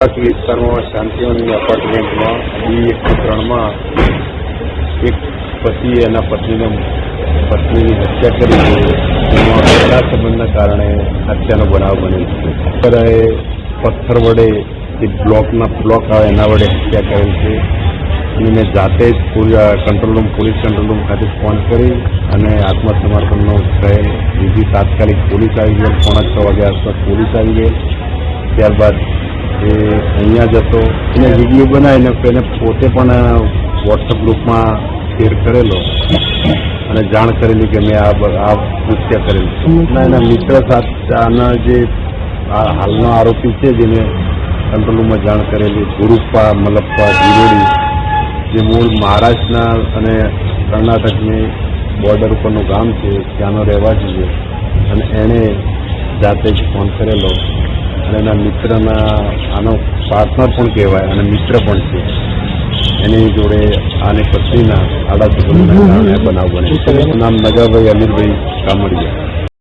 આદિવાસી વિસ્તારમાં શાંતિવનની એપાર્ટમેન્ટમાં બી એકસો ત્રણમાં એક પતિએ એના પત્નીને, પત્નીની હત્યા કરી એમાં પહેલા સંબંધના કારણે હત્યાનો બનાવ બન્યો છે. પથ્થર વડે જે બ્લોકના બ્લોક આવે એના વડે હત્યા કરેલ છે. અને મેં જાતે જ control room police control room ખાતે ફોન કરી અને આત્મસમર્પણનો થયેલ બીજી તાત્કાલિક પોલીસ આવી ગઈ. પોણા છ વાગ્યા આસપાસ પોલીસ આવી ગઈ. ત્યારબાદ એ અહીંયા જતો એને વીડિયો બનાવીને એને પોતે પણ વોટ્સઅપ ગ્રુપમાં શેર કરેલો. અને જાણ કરેલી કે મેં આ આ કૃત્ય કરેલું એના મિત્ર સાથે આના જે હાલનો આરોપી છે જેને કંટ્રોલ રૂમમાં જાણ કરેલી ગુરુપ્પા મલપ્પા જીરોડી જે મૂળ મહારાષ્ટ્રના અને કર્ણાટકની બોર્ડર ઉપરનું ગામ છે ત્યાંનો રહેવાસી છે. અને એણે જાતે જ ફોન કરેલો. અને એના મિત્રના, આનો પાર્ટનર પણ કહેવાય અને મિત્ર પણ છે. એની જોડે આની પત્નીના આડા સંબંધના કારણે નામ નગાભાઈ અમીરભાઈ કામડિયા.